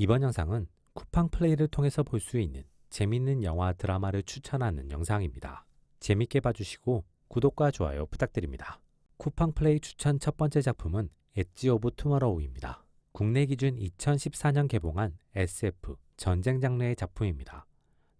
이번 영상은 쿠팡 플레이를 통해서 볼 수 있는 재밌는 영화 드라마를 추천하는 영상입니다. 재밌게 봐주시고 구독과 좋아요 부탁드립니다. 쿠팡 플레이 추천 첫 번째 작품은 엣지 오브 투머로우입니다. 국내 기준 2014년 개봉한 SF 전쟁 장르의 작품입니다.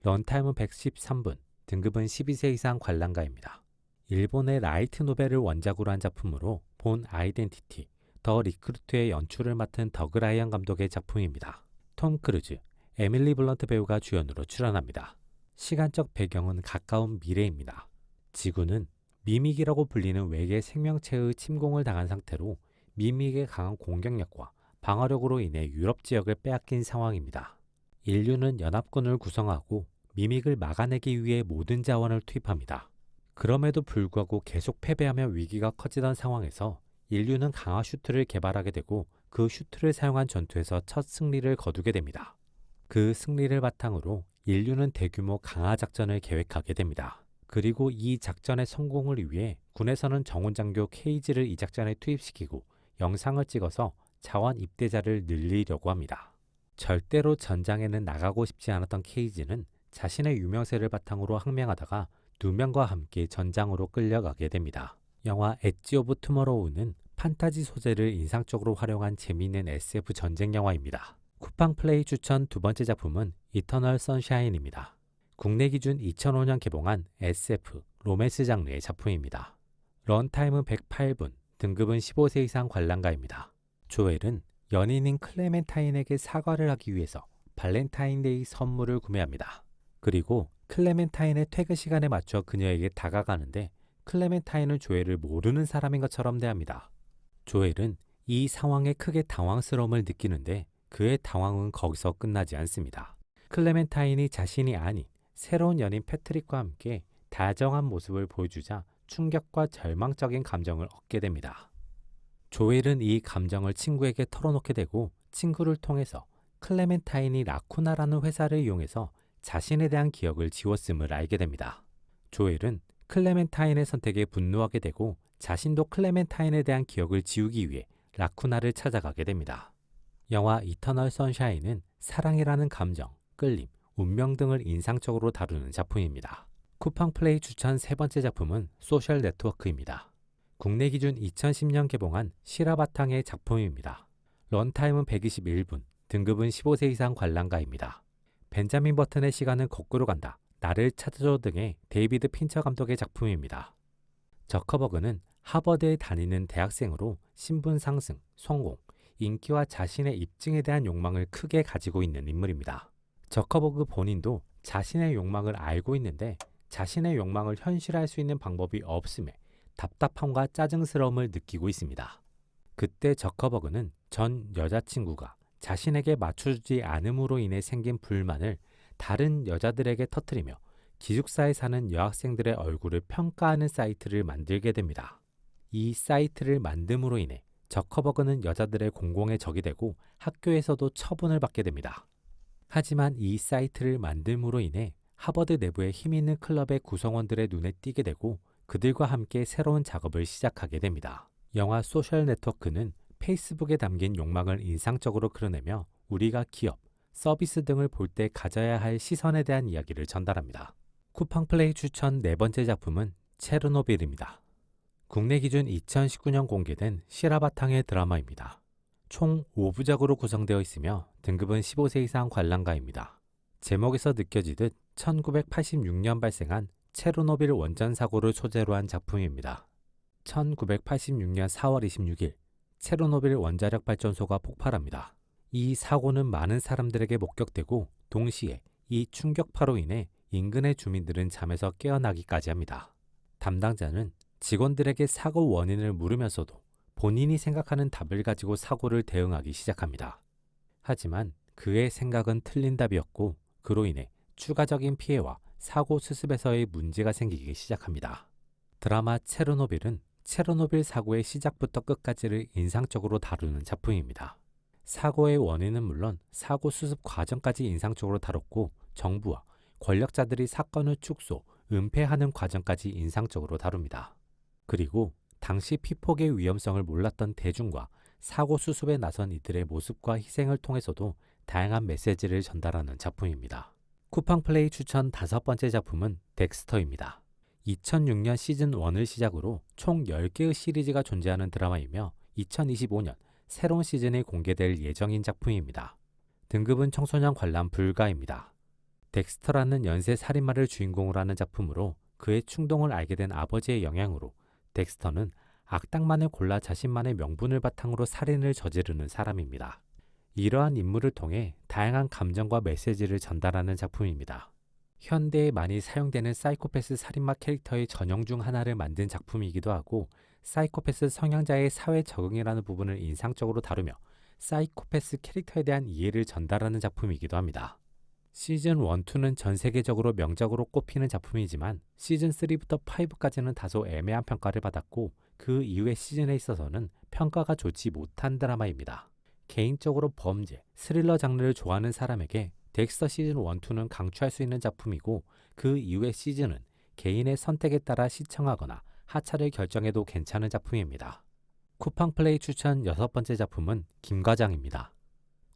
런타임은 113분, 등급은 12세 이상 관람가입니다. 일본의 라이트 노벨을 원작으로 한 작품으로 본 아이덴티티, 더 리크루트의 연출을 맡은 더그라이언 감독의 작품입니다. 톰 크루즈, 에밀리 블런트 배우가 주연으로 출연합니다. 시간적 배경은 가까운 미래입니다. 지구는 미믹이라고 불리는 외계 생명체의 침공을 당한 상태로 미믹의 강한 공격력과 방어력으로 인해 유럽 지역을 빼앗긴 상황입니다. 인류는 연합군을 구성하고 미믹을 막아내기 위해 모든 자원을 투입합니다. 그럼에도 불구하고 계속 패배하며 위기가 커지던 상황에서 인류는 강화 슈트를 개발하게 되고 그 슈트를 사용한 전투에서 첫 승리를 거두게 됩니다. 그 승리를 바탕으로 인류는 대규모 강화 작전을 계획하게 됩니다. 그리고 이 작전의 성공을 위해 군에서는 정훈장교 케이지를 이 작전에 투입시키고 영상을 찍어서 자원 입대자를 늘리려고 합니다. 절대로 전장에는 나가고 싶지 않았던 케이지는 자신의 유명세를 바탕으로 항명하다가 두 명과 함께 전장으로 끌려가게 됩니다. 영화 엣지 오브 투머로우는 판타지 소재를 인상적으로 활용한 재미있는 SF 전쟁 영화입니다. 쿠팡 플레이 추천 두 번째 작품은 이터널 선샤인입니다. 국내 기준 2005년 개봉한 SF 로맨스 장르의 작품입니다. 런타임은 108분, 등급은 15세 이상 관람가입니다. 조엘은 연인인 클레멘타인에게 사과를 하기 위해서 발렌타인데이 선물을 구매합니다. 그리고 클레멘타인의 퇴근 시간에 맞춰 그녀에게 다가가는데 클레멘타인은 조엘을 모르는 사람인 것처럼 대합니다. 조엘은 이 상황에 크게 당황스러움을 느끼는데 그의 당황은 거기서 끝나지 않습니다. 클레멘타인이 자신이 아닌 새로운 연인 패트릭과 함께 다정한 모습을 보여주자 충격과 절망적인 감정을 얻게 됩니다. 조엘은 이 감정을 친구에게 털어놓게 되고 친구를 통해서 클레멘타인이 라쿠나라는 회사를 이용해서 자신에 대한 기억을 지웠음을 알게 됩니다. 조엘은 클레멘타인의 선택에 분노하게 되고 자신도 클레멘타인에 대한 기억을 지우기 위해 라쿠나를 찾아가게 됩니다. 영화 이터널 선샤인은 사랑이라는 감정, 끌림, 운명 등을 인상적으로 다루는 작품입니다. 쿠팡 플레이 추천 세 번째 작품은 소셜 네트워크입니다. 국내 기준 2010년 개봉한 실화 바탕의 작품입니다. 런타임은 121분, 등급은 15세 이상 관람가입니다. 벤자민 버튼의 시간은 거꾸로 간다. 나를 찾아줘 등의 데이비드 핀처 감독의 작품입니다. 저커버그는 하버드에 다니는 대학생으로 신분 상승, 성공, 인기와 자신의 입증에 대한 욕망을 크게 가지고 있는 인물입니다. 저커버그 본인도 자신의 욕망을 알고 있는데 자신의 욕망을 현실화할 수 있는 방법이 없음에 답답함과 짜증스러움을 느끼고 있습니다. 그때 저커버그는 전 여자친구가 자신에게 맞춰주지 않음으로 인해 생긴 불만을 다른 여자들에게 터뜨리며 기숙사에 사는 여학생들의 얼굴을 평가하는 사이트를 만들게 됩니다. 이 사이트를 만듦으로 인해 저커버그는 여자들의 공공의 적이 되고 학교에서도 처분을 받게 됩니다. 하지만 이 사이트를 만듦으로 인해 하버드 내부의 힘 있는 클럽의 구성원들의 눈에 띄게 되고 그들과 함께 새로운 작업을 시작하게 됩니다. 영화 소셜 네트워크는 페이스북에 담긴 욕망을 인상적으로 그려내며 우리가 기업, 서비스 등을 볼 때 가져야 할 시선에 대한 이야기를 전달합니다. 쿠팡 플레이 추천 네 번째 작품은 체르노빌입니다. 국내 기준 2019년 공개된 실화 바탕의 드라마입니다. 총 5부작으로 구성되어 있으며 등급은 15세 이상 관람가입니다. 제목에서 느껴지듯 1986년 발생한 체르노빌 원전 사고를 소재로 한 작품입니다. 1986년 4월 26일 체르노빌 원자력 발전소가 폭발합니다. 이 사고는 많은 사람들에게 목격되고 동시에 이 충격파로 인해 인근의 주민들은 잠에서 깨어나기까지 합니다. 담당자는 직원들에게 사고 원인을 물으면서도 본인이 생각하는 답을 가지고 사고를 대응하기 시작합니다. 하지만 그의 생각은 틀린 답이었고 그로 인해 추가적인 피해와 사고 수습에서의 문제가 생기기 시작합니다. 드라마 체르노빌은 체르노빌 사고의 시작부터 끝까지를 인상적으로 다루는 작품입니다. 사고의 원인은 물론 사고 수습 과정까지 인상적으로 다뤘고 정부와 권력자들이 사건을 축소, 은폐하는 과정까지 인상적으로 다룹니다. 그리고 당시 피폭의 위험성을 몰랐던 대중과 사고 수습에 나선 이들의 모습과 희생을 통해서도 다양한 메시지를 전달하는 작품입니다. 쿠팡 플레이 추천 다섯 번째 작품은 덱스터입니다. 2006년 시즌 1을 시작으로 총 10개의 시리즈가 존재하는 드라마이며 2025년 새로운 시즌이 공개될 예정인 작품입니다. 등급은 청소년 관람 불가입니다. 덱스터라는 연쇄 살인마를 주인공으로 하는 작품으로 그의 충동을 알게 된 아버지의 영향으로 덱스터는 악당만을 골라 자신만의 명분을 바탕으로 살인을 저지르는 사람입니다. 이러한 인물을 통해 다양한 감정과 메시지를 전달하는 작품입니다. 현대에 많이 사용되는 사이코패스 살인마 캐릭터의 전형 중 하나를 만든 작품이기도 하고 사이코패스 성향자의 사회 적응이라는 부분을 인상적으로 다루며 사이코패스 캐릭터에 대한 이해를 전달하는 작품이기도 합니다. 시즌 1, 2는 전 세계적으로 명작으로 꼽히는 작품이지만 시즌 3부터 5까지는 다소 애매한 평가를 받았고 그 이후의 시즌에 있어서는 평가가 좋지 못한 드라마입니다. 개인적으로 범죄, 스릴러 장르를 좋아하는 사람에게 덱스터 시즌 1, 2는 강추할 수 있는 작품이고 그 이후의 시즌은 개인의 선택에 따라 시청하거나 하차를 결정해도 괜찮은 작품입니다. 쿠팡 플레이 추천 여섯 번째 작품은 김과장입니다.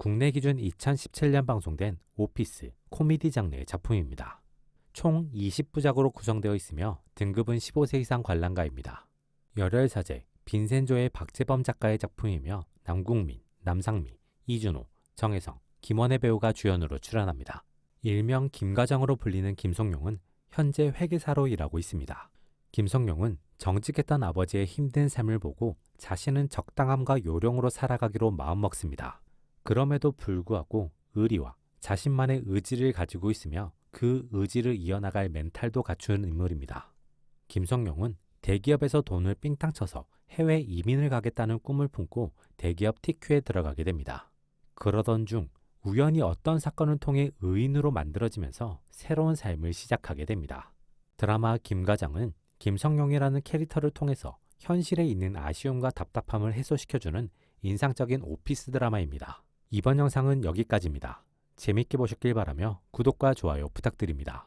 국내 기준 2017년 방송된 오피스, 코미디 장르의 작품입니다. 총 20부작으로 구성되어 있으며 등급은 15세 이상 관람가입니다. 열혈사제, 빈센조의 박재범 작가의 작품이며 남궁민, 남상미, 이준호, 정혜성, 김원혜 배우가 주연으로 출연합니다. 일명 김과장으로 불리는 김성용은 현재 회계사로 일하고 있습니다. 김성용은 정직했던 아버지의 힘든 삶을 보고 자신은 적당함과 요령으로 살아가기로 마음먹습니다. 그럼에도 불구하고 의리와 자신만의 의지를 가지고 있으며 그 의지를 이어나갈 멘탈도 갖춘 인물입니다. 김성용은 대기업에서 돈을 삥땅 쳐서 해외 이민을 가겠다는 꿈을 품고 대기업 TQ에 들어가게 됩니다. 그러던 중 우연히 어떤 사건을 통해 의인으로 만들어지면서 새로운 삶을 시작하게 됩니다. 드라마 김과장은 김성용이라는 캐릭터를 통해서 현실에 있는 아쉬움과 답답함을 해소시켜주는 인상적인 오피스 드라마입니다. 이번 영상은 여기까지입니다. 재밌게 보셨길 바라며 구독과 좋아요 부탁드립니다.